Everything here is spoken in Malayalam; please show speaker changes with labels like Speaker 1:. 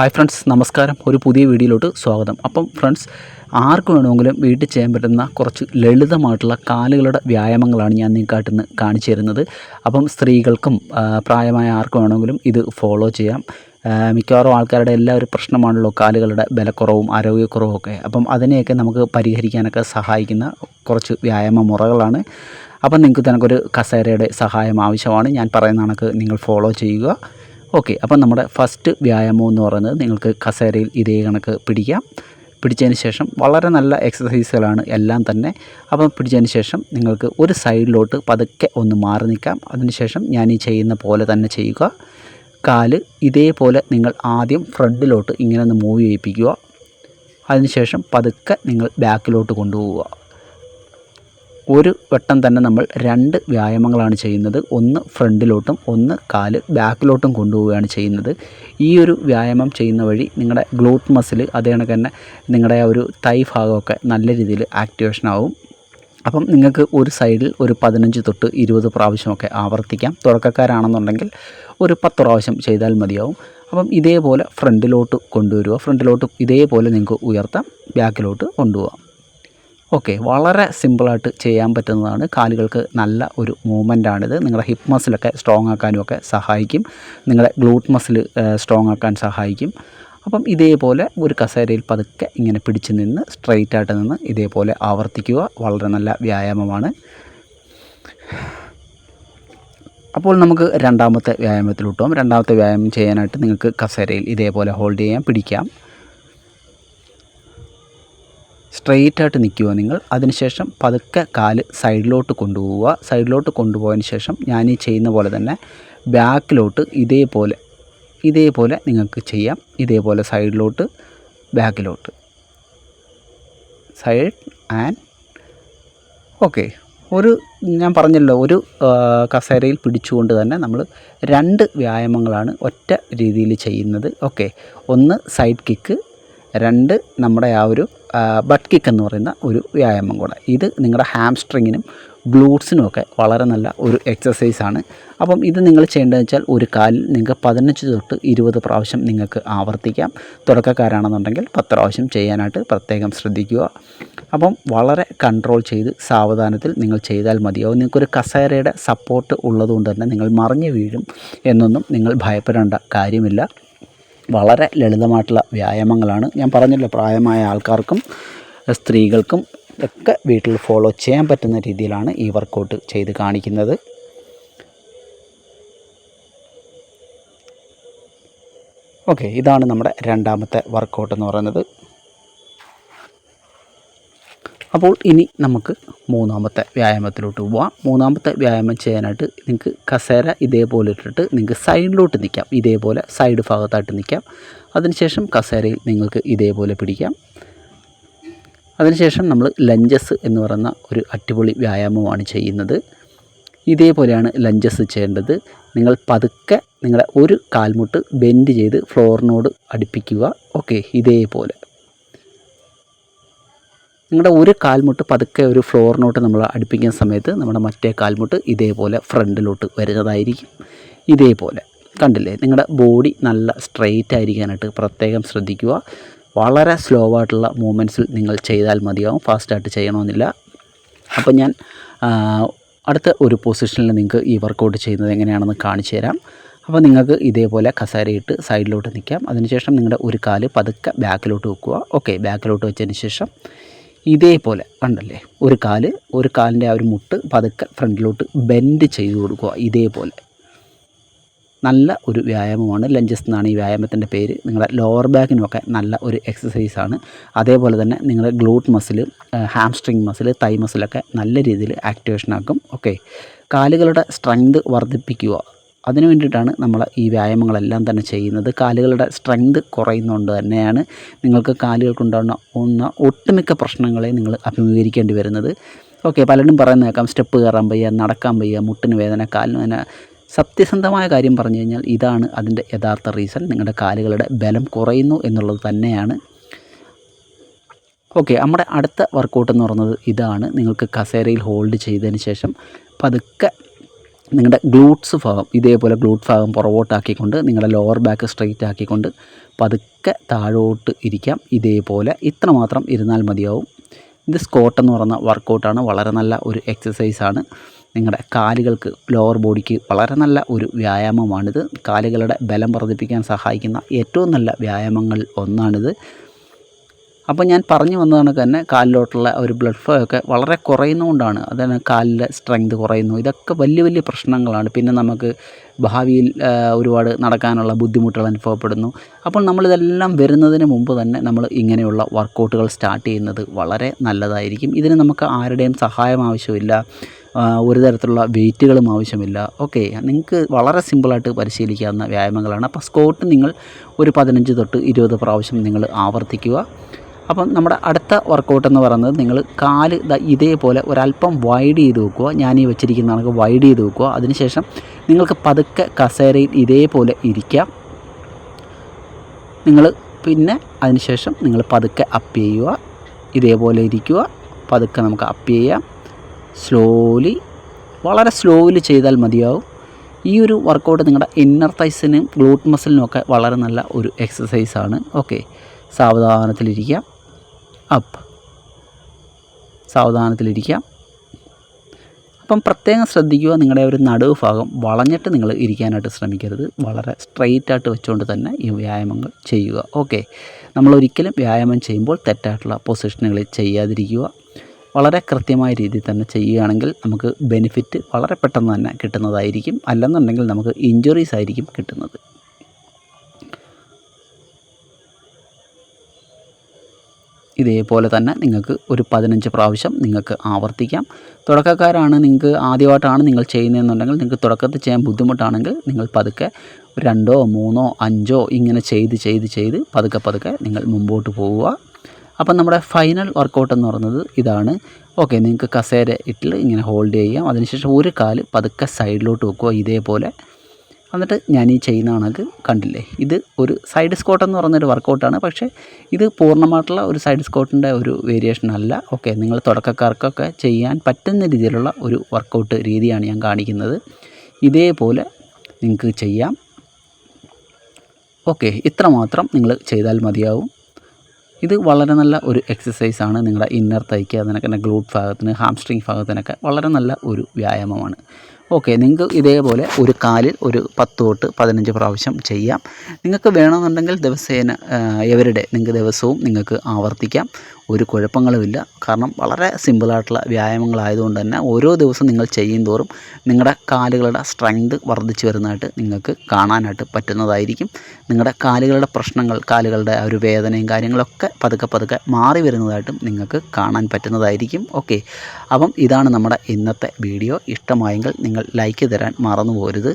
Speaker 1: ഹായ് ഫ്രണ്ട്സ് നമസ്കാരം. ഒരു പുതിയ വീഡിയോയിലോട്ട് സ്വാഗതം. അപ്പം ഫ്രണ്ട്സ് ആർക്ക് വേണമെങ്കിലും വീട്ടിൽ ചെയ്യാൻ പറ്റുന്ന കുറച്ച് ലളിതമായിട്ടുള്ള കാലുകളുടെ വ്യായാമങ്ങളാണ് ഞാൻ നിങ്ങൾക്കായിട്ട് ഇന്ന് കാണിച്ചു തരുന്നത്. അപ്പം സ്ത്രീകൾക്കും പ്രായമായ ആർക്ക് വേണമെങ്കിലും ഇത് ഫോളോ ചെയ്യാം. മിക്കവാറും ആൾക്കാരുടെ എല്ലാ ഒരു പ്രശ്നമാണല്ലോ കാലുകളുടെ ബലക്കുറവും ആരോഗ്യക്കുറവും ഒക്കെ. അപ്പം അതിനെയൊക്കെ നമുക്ക് പരിഹരിക്കാനൊക്കെ സഹായിക്കുന്ന കുറച്ച് വ്യായാമ മുറകളാണ്. അപ്പം നിങ്ങൾക്ക് തനക്കൊരു കസേരയുടെ സഹായം ആവശ്യമാണ്. ഞാൻ പറയുന്ന കണക്ക് നിങ്ങൾ ഫോളോ ചെയ്യുക. ഓക്കെ അപ്പം നമ്മുടെ ഫസ്റ്റ് വ്യായാമം എന്ന് പറയുന്നത് നിങ്ങൾക്ക് കസേരയിൽ ഇതേ കണക്ക് പിടിക്കാം. പിടിച്ചതിന് ശേഷം വളരെ നല്ല എക്സസൈസുകളാണ് എല്ലാം തന്നെ. അപ്പം പിടിച്ചതിന് ശേഷം നിങ്ങൾക്ക് ഒരു സൈഡിലോട്ട് പതുക്കെ ഒന്ന് മാറി നിൽക്കാം. അതിനുശേഷം ഞാൻ ഈ ചെയ്യുന്ന പോലെ തന്നെ ചെയ്യുക. കാൽ ഇതേപോലെ നിങ്ങൾ ആദ്യം ഫ്രണ്ടിലോട്ട് ഇങ്ങനെ ഒന്ന് മൂവ് ചെയ്യിപ്പിക്കുക. അതിനുശേഷം പതുക്കെ നിങ്ങൾ ബാക്കിലോട്ട് കൊണ്ടുപോവുക. ഒരു വട്ടം തന്നെ നമ്മൾ രണ്ട് വ്യായാമങ്ങളാണ് ചെയ്യുന്നത്. ഒന്ന് ഫ്രണ്ടിലോട്ടും ഒന്ന് കാൽ ബാക്കിലോട്ടും കൊണ്ടുപോവുകയാണ് ചെയ്യുന്നത്. ഈ ഒരു വ്യായാമം ചെയ്യുന്ന വഴി നിങ്ങളുടെ ഗ്ലൂട്ട് മസിൽ അതേ കണക്ക് തന്നെ നിങ്ങളുടെ ഒരു തൈ ഭാഗമൊക്കെ നല്ല രീതിയിൽ ആക്ടിവേഷൻ ആവും. അപ്പം നിങ്ങൾക്ക് ഒരു സൈഡിൽ ഒരു പതിനഞ്ച് തൊട്ട് ഇരുപത് പ്രാവശ്യമൊക്കെ ആവർത്തിക്കാം. തുടക്കക്കാരാണെന്നുണ്ടെങ്കിൽ ഒരു പത്ത് പ്രാവശ്യം ചെയ്താൽ മതിയാവും. അപ്പം ഇതേപോലെ ഫ്രണ്ടിലോട്ട് കൊണ്ടുവരിക. ഫ്രണ്ടിലോട്ട് ഇതേപോലെ നിങ്ങൾക്ക് ഉയർത്താം. ബാക്കിലോട്ട് കൊണ്ടുപോകാം ഓക്കെ വളരെ സിമ്പിളായിട്ട് ചെയ്യാൻ പറ്റുന്നതാണ്. കാലുകൾക്ക് നല്ല ഒരു മൂവ്മെന്റാണിത് നിങ്ങളുടെ ഹിപ്പ് മസിലൊക്കെ സ്ട്രോങ് ആക്കാനും ഒക്കെ സഹായിക്കും നിങ്ങളുടെ ഗ്ലൂട്ട് മസിൽ സ്ട്രോങ് ആക്കാൻ സഹായിക്കും. അപ്പം ഇതേപോലെ ഒരു കസേരയിൽ പതുക്കെ ഇങ്ങനെ പിടിച്ച് നിന്ന് സ്ട്രെയിറ്റ് ആയിട്ട് നിന്ന് ഇതേപോലെ ആവർത്തിക്കുക വളരെ നല്ല വ്യായാമമാണ്. അപ്പോൾ നമുക്ക് രണ്ടാമത്തെ വ്യായാമത്തിലോട്ടും രണ്ടാമത്തെ വ്യായാമം ചെയ്യാനായിട്ട് നിങ്ങൾക്ക് കസേരയിൽ ഇതേപോലെ ഹോൾഡ് ചെയ്യാം പിടിക്കാം. സ്ട്രെയിറ്റ് ആയിട്ട് നിൽക്കുക നിങ്ങൾ. അതിനുശേഷം പതുക്കെ കാൽ സൈഡിലോട്ട് കൊണ്ടുപോവുക. സൈഡിലോട്ട് കൊണ്ടുപോയതിന് ശേഷം ഞാൻ ഈ ചെയ്യുന്ന പോലെ തന്നെ ബാക്കിലോട്ട് ഇതേപോലെ ഇതേപോലെ നിങ്ങൾക്ക് ചെയ്യാം. ഇതേപോലെ സൈഡിലോട്ട് ബാക്കിലോട്ട്. സൈഡ് ആൻഡ് ഓക്കെ ഒരു ഞാൻ പറഞ്ഞല്ലോ ഒരു കസേരയിൽ പിടിച്ചുകൊണ്ട് തന്നെ നമ്മൾ രണ്ട് വ്യായാമങ്ങളാണ് ഒറ്റ രീതിയിൽ ചെയ്യുന്നത്. ഓക്കെ ഒന്ന് സൈഡ് കിക്ക് രണ്ട് നമ്മുടെ ആ ഒരു ബട്ട് കിക്ക് എന്ന് പറയുന്ന ഒരു വ്യായാമം കൂടെ. ഇത് നിങ്ങളുടെ ഹാംസ്ട്രിങ്ങിനും ഗ്ലൂട്ട്സിനും ഒക്കെ വളരെ നല്ല ഒരു എക്സസൈസാണ് അപ്പം ഇത് നിങ്ങൾ ചെയ്യേണ്ടതെന്ന് വെച്ചാൽ ഒരു കാലിൽ നിങ്ങൾക്ക് പതിനഞ്ച് തൊട്ട് ഇരുപത് പ്രാവശ്യം നിങ്ങൾക്ക് ആവർത്തിക്കാം. തുടക്കക്കാരാണെന്നുണ്ടെങ്കിൽ പത്ത് പ്രാവശ്യം ചെയ്യാനായിട്ട് പ്രത്യേകം ശ്രദ്ധിക്കുക. അപ്പം വളരെ കൺട്രോൾ ചെയ്ത് സാവധാനത്തിൽ നിങ്ങൾ ചെയ്താൽ മതിയാവും. നിങ്ങൾക്കൊരു കസേരയുടെ സപ്പോർട്ട് ഉള്ളതുകൊണ്ട് തന്നെ നിങ്ങൾ മറിഞ്ഞു വീഴും എന്നൊന്നും നിങ്ങൾ ഭയപ്പെടേണ്ട കാര്യമില്ല. വളരെ ലളിതമായിട്ടുള്ള വ്യായാമങ്ങളാണ്. ഞാൻ പറഞ്ഞല്ലോ പ്രായമായ ആൾക്കാർക്കും സ്ത്രീകൾക്കും ഒക്കെ വീട്ടിൽ ഫോളോ ചെയ്യാൻ പറ്റുന്ന രീതിയിലാണ് ഈ വർക്കൗട്ട് ചെയ്ത് കാണിക്കുന്നത്. ഓക്കെ ഇതാണ് നമ്മുടെ രണ്ടാമത്തെ വർക്കൗട്ട് എന്ന് പറയുന്നത്. അപ്പോൾ ഇനി നമുക്ക് മൂന്നാമത്തെ വ്യായാമത്തിലോട്ട് പോവാം. മൂന്നാമത്തെ വ്യായാമം ചെയ്യാനായിട്ട് നിങ്ങൾക്ക് കസേര ഇതേപോലെ ഇട്ടിട്ട് നിങ്ങൾക്ക് സൈഡിലോട്ട് നിൽക്കാം ഇതേപോലെ സൈഡ് ഭാഗത്തായിട്ട് നിൽക്കാം അതിനുശേഷം കസേരയിൽ നിങ്ങൾക്ക് ഇതേപോലെ പിടിക്കാം. അതിനുശേഷം നമ്മൾ ലഞ്ചസ് എന്ന് പറയുന്ന ഒരു അടിപൊളി വ്യായാമമാണ് ചെയ്യുന്നത്. ഇതേപോലെയാണ് ലഞ്ചസ് ചെയ്യേണ്ടത്. നിങ്ങൾ പതുക്കെ നിങ്ങളുടെ ഒരു കാൽമുട്ട് ബെൻഡ് ചെയ്ത് ഫ്ലോറിനോട് അടുപ്പിക്കുക. ഓക്കെ ഇതേപോലെ. നിങ്ങളുടെ ഒരു കാൽമുട്ട് പതുക്കെ ഒരു ഫ്ലോറിനോട്ട് നമ്മൾ അടുപ്പിക്കുന്ന സമയത്ത് നമ്മുടെ മറ്റേ കാൽമുട്ട് ഇതേപോലെ ഫ്രണ്ടിലോട്ട് വരുന്നതായിരിക്കും. ഇതേപോലെ. കണ്ടില്ലേ? നിങ്ങളുടെ ബോഡി നല്ല സ്ട്രെയിറ്റ് ആയിരിക്കാനായിട്ട് പ്രത്യേകം ശ്രദ്ധിക്കുക. വളരെ സ്ലോ ആയിട്ടുള്ള മൂമെന്റ്സിൽ നിങ്ങൾ ചെയ്താൽ മതിയാവും. ഫാസ്റ്റായിട്ട് ചെയ്യണമെന്നില്ല. അപ്പോൾ ഞാൻ അടുത്ത ഒരു പൊസിഷനിൽ നിങ്ങൾക്ക് ഈ വർക്കൗട്ട് ചെയ്യുന്നത് എങ്ങനെയാണെന്ന് കാണിച്ചു തരാം. അപ്പോൾ നിങ്ങൾക്ക് ഇതേപോലെ കസേരയിട്ട് സൈഡിലോട്ട് നിൽക്കാം. അതിനുശേഷം നിങ്ങളുടെ ഒരു കാൽ പതുക്കെ ബാക്കിലോട്ട് വെക്കുക. ഓക്കെ ബാക്കിലോട്ട് വെച്ചതിന് ശേഷം ഇതേപോലെ കണ്ടല്ലേ? ഒരു കാൽ ഒരു കാലിന്റെ ആ ഒരു മുട്ട് പതുക്കെ ഫ്രണ്ടിലോട്ട് ബെൻഡ് ചെയ്ത് കൊടുക്കുക ഇതേപോലെ. നല്ല ഒരു വ്യായാമമാണ്. ലഞ്ചസ് എന്നാണ് ഈ വ്യായാമത്തിന്റെ പേര്. നിങ്ങളുടെ ലോവർ ബാക്കിനുമൊക്കെ നല്ല ഒരു എക്സസൈസാണ് അതേപോലെ തന്നെ നിങ്ങളുടെ ഗ്ലൂട്ട് മസിൽ ഹാംസ്ട്രിങ് മസിൽ തൈ മസിലൊക്കെ നല്ല രീതിയിൽ ആക്ടിവേഷൻ ആക്കും. ഓക്കെ കാലുകളുടെ സ്ട്രെങ്ത് വർദ്ധിപ്പിക്കുക. അതിനു വേണ്ടിയിട്ടാണ് നമ്മൾ ഈ വ്യായാമങ്ങളെല്ലാം തന്നെ ചെയ്യുന്നത്. കാലുകളുടെ സ്ട്രെങ്ത് കുറയുന്നതുകൊണ്ട് തന്നെയാണ് നിങ്ങൾക്ക് കാലുകൾക്കുണ്ടാകുന്ന ഒന്ന് ഒട്ടുമിക്ക പ്രശ്നങ്ങളെ നിങ്ങൾ അഭിമുഖീകരിക്കേണ്ടി വരുന്നത്. ഓക്കെ പലരും പറയുന്ന കേൾക്കാം സ്റ്റെപ്പ് കയറാൻ വയ്യ നടക്കാൻ വയ്യ മുട്ടിന് വേദന കാലിന് വേദന. സത്യസന്ധമായ കാര്യം പറഞ്ഞു കഴിഞ്ഞാൽ ഇതാണ് അതിന്റെ യഥാർത്ഥ റീസൺ നിങ്ങളുടെ കാലുകളുടെ ബലം കുറയുന്നു എന്നുള്ളത് തന്നെയാണ്. ഓക്കെ നമ്മുടെ അടുത്ത വർക്കൗട്ട് എന്ന് പറയുന്നത് ഇതാണ്. നിങ്ങൾക്ക് കസേരയിൽ ഹോൾഡ് ചെയ്തതിന് ശേഷം പതുക്കെ നിങ്ങളുടെ ഗ്ലൂട്ട്സ് ഭാഗം ഇതേപോലെ ഗ്ലൂട്ട് ഭാഗം പുറകോട്ടാക്കിക്കൊണ്ട് നിങ്ങളുടെ ലോവർ ബാക്ക് സ്ട്രെയിറ്റ് ആക്കിക്കൊണ്ട് പതുക്കെ താഴോട്ട് ഇരിക്കാം. ഇതേപോലെ ഇത്രമാത്രം ഇരുന്നാൽ മതിയാവും. ഇത് സ്കോട്ട് എന്ന് പറയുന്ന വർക്കൗട്ടാണ് വളരെ നല്ല ഒരു എക്സസൈസാണ് നിങ്ങളുടെ കാലുകൾക്ക് ലോവർ ബോഡിക്ക് വളരെ നല്ല ഒരു വ്യായാമമാണിത്. കാലുകളുടെ ബലം വർദ്ധിപ്പിക്കാൻ സഹായിക്കുന്ന ഏറ്റവും നല്ല വ്യായാമങ്ങൾ ഒന്നാണിത്. അപ്പോൾ ഞാൻ പറഞ്ഞു വന്നതാണ് തന്നെ കാലിലോട്ടുള്ള ഒരു ബ്ലഡ് ഫ്ലോ ഒക്കെ വളരെ കുറയുന്നതുകൊണ്ടാണ്. അതാണ് കാലിലെ സ്ട്രെങ്ത് കുറയുന്നു. ഇതൊക്കെ വലിയ വലിയ പ്രശ്നങ്ങളാണ്. പിന്നെ നമുക്ക് ഭാവിയിൽ ഒരുപാട് നടക്കാനുള്ള ബുദ്ധിമുട്ടുകൾ അനുഭവപ്പെടുന്നു. അപ്പോൾ നമ്മളിതെല്ലാം വരുന്നതിന് മുമ്പ് തന്നെ നമ്മൾ ഇങ്ങനെയുള്ള വർക്കൗട്ടുകൾ സ്റ്റാർട്ട് ചെയ്യുന്നത് വളരെ നല്ലതായിരിക്കും. ഇതിന് നമുക്ക് ആരുടെയും സഹായം ആവശ്യമില്ല. ഒരു തരത്തിലുള്ള വെയിറ്റുകളും ആവശ്യമില്ല. ഓക്കെ നിങ്ങൾക്ക് വളരെ സിമ്പിളായിട്ട് പരിശീലിക്കാവുന്ന വ്യായാമങ്ങളാണ്. അപ്പോൾ സ്കോട്ട് നിങ്ങൾ ഒരു പതിനഞ്ച് തൊട്ട് ഇരുപത് പ്രാവശ്യം നിങ്ങൾ ആവർത്തിക്കുക. അപ്പം നമ്മുടെ അടുത്ത വർക്കൗട്ട് എന്ന് പറയുന്നത് നിങ്ങൾ കാൽ ഇതേപോലെ ഒരല്പം വൈഡ് ചെയ്ത് വെക്കുക. ഞാൻ ഈ വെച്ചിരിക്കുന്ന കണക്ക് വൈഡ് ചെയ്ത് വെക്കുക. അതിനുശേഷം നിങ്ങൾക്ക് പതുക്കെ കസേരയിൽ ഇതേപോലെ ഇരിക്കാം. നിങ്ങൾ പിന്നെ അതിനുശേഷം നിങ്ങൾ പതുക്കെ അപ്പ് ചെയ്യുക. ഇതേപോലെ ഇരിക്കുക. പതുക്കെ നമുക്ക് അപ്പ് ചെയ്യാം. സ്ലോലി വളരെ സ്ലോലി ചെയ്താൽ മതിയാവും. ഈ ഒരു വർക്കൗട്ട് നിങ്ങളുടെ ഇന്നർ തൈസിനും ഗ്ലൂട്ട് മസിലിനും ഒക്കെ വളരെ നല്ല ഒരു എക്സസൈസാണ് ഓക്കെ സാവധാനത്തിലിരിക്കാം. അപ്പ് സാവധാനത്തിലിരിക്കാം. അപ്പം പ്രത്യേകം ശ്രദ്ധിക്കുക നിങ്ങളുടെ ഒരു നടുവ് ഭാഗം വളഞ്ഞിട്ട് നിങ്ങൾ ഇരിക്കാനായിട്ട് ശ്രമിക്കരുത്. വളരെ സ്ട്രെയിറ്റ് ആയിട്ട് വെച്ചുകൊണ്ട് തന്നെ ഈ വ്യായാമങ്ങൾ ചെയ്യുക. ഓക്കെ. നമ്മൾ ഒരിക്കലും വ്യായാമം ചെയ്യുമ്പോൾ തെറ്റായിട്ടുള്ള പൊസിഷനുകളിൽ ചെയ്യാതിരിക്കുക. വളരെ കൃത്യമായ രീതിയിൽ തന്നെ ചെയ്യുകയാണെങ്കിൽ നമുക്ക് ബെനിഫിറ്റ് വളരെ പെട്ടെന്ന് തന്നെ കിട്ടുന്നതായിരിക്കും. അല്ലെന്നുണ്ടെങ്കിൽ നമുക്ക് ഇഞ്ചുറീസ് ആയിരിക്കും കിട്ടുന്നത്. ഇതേപോലെ തന്നെ നിങ്ങൾക്ക് ഒരു പതിനഞ്ച് പ്രാവശ്യം നിങ്ങൾക്ക് ആവർത്തിക്കാം. തുടക്കക്കാരാണ് നിങ്ങൾക്ക് ആദ്യമായിട്ടാണ് നിങ്ങൾ ചെയ്യുന്നതെന്നുണ്ടെങ്കിൽ നിങ്ങൾക്ക് തുടക്കത്തിൽ ചെയ്യാൻ ബുദ്ധിമുട്ടാണെങ്കിൽ നിങ്ങൾ പതുക്കെ രണ്ടോ മൂന്നോ അഞ്ചോ ഇങ്ങനെ ചെയ്ത് ചെയ്ത് ചെയ്ത് പതുക്കെ പതുക്കെ നിങ്ങൾ മുമ്പോട്ട് പോവുക. അപ്പം നമ്മുടെ ഫൈനൽ വർക്കൗട്ട് എന്ന് പറയുന്നത് ഇതാണ്. ഓക്കെ നിങ്ങൾക്ക് കസേര ഇട്ടിൽ ഇങ്ങനെ ഹോൾഡ് ചെയ്യാം. അതിനുശേഷം ഒരു കാൽ പതുക്കെ സൈഡിലോട്ട് വെക്കുക. ഇതേപോലെ എന്നിട്ട് ഞാൻ ഈ ചെയ്യുന്ന കണക്ക് കണ്ടില്ലേ? ഇത് ഒരു സൈഡ് സ്കോട്ട് എന്ന് പറഞ്ഞൊരു വർക്കൗട്ടാണ് പക്ഷേ ഇത് പൂർണമായിട്ടുള്ള ഒരു സൈഡ് സ്കോട്ടിന്റെ ഒരു വേരിയേഷൻ അല്ല. ഓക്കെ നിങ്ങൾ തുടക്കക്കാർക്കൊക്കെ ചെയ്യാൻ പറ്റുന്ന രീതിയിലുള്ള ഒരു വർക്കൗട്ട് രീതിയാണ് ഞാൻ കാണിക്കുന്നത്. ഇതേപോലെ നിങ്ങൾക്ക് ചെയ്യാം. ഓക്കെ ഇത്ര മാത്രം നിങ്ങൾ ചെയ്താൽ മതിയാവും. ഇത് വളരെ നല്ല ഒരു എക്സസൈസാണ് നിങ്ങളുടെ ഇന്നർ തൈക്ക് അതിനൊക്കെ ഗ്ലൂട്ട് ഭാഗത്തിന് ഹാംസ്ട്രിങ് ഭാഗത്തിനൊക്കെ വളരെ നല്ല ഒരു വ്യായാമമാണ്. ഓക്കെ നിങ്ങൾക്ക് ഇതേപോലെ ഒരു കാലിൽ ഒരു പത്ത് തൊട്ട് പതിനഞ്ച് പ്രാവശ്യം ചെയ്യാം. നിങ്ങൾക്ക് വേണമെന്നുണ്ടെങ്കിൽ ദിവസേന എവരുടെ നിങ്ങൾക്ക് ദിവസവും നിങ്ങൾക്ക് ആവർത്തിക്കാം. ഒരു കുഴപ്പങ്ങളുമില്ല. കാരണം വളരെ സിമ്പിളായിട്ടുള്ള വ്യായാമങ്ങളായതുകൊണ്ട് തന്നെ ഓരോ ദിവസം നിങ്ങൾ ചെയ്യും തോറും നിങ്ങളുടെ കാലുകളുടെ സ്ട്രെങ്ത് വർദ്ധിച്ചു വരുന്നതായിട്ട് നിങ്ങൾക്ക് കാണാനായിട്ട് പറ്റുന്നതായിരിക്കും. നിങ്ങളുടെ കാലുകളുടെ പ്രശ്നങ്ങൾ കാലുകളുടെ ഒരു വേദനയും കാര്യങ്ങളൊക്കെ പതുക്കെ പതുക്കെ മാറി വരുന്നതായിട്ടും നിങ്ങൾക്ക് കാണാൻ പറ്റുന്നതായിരിക്കും. ഓക്കെ അപ്പം ഇതാണ് നമ്മുടെ ഇന്നത്തെ വീഡിയോ ഇഷ്ടമായെങ്കിൽ നിങ്ങൾ ലൈക്ക് തരാൻ മറന്നു പോരുത്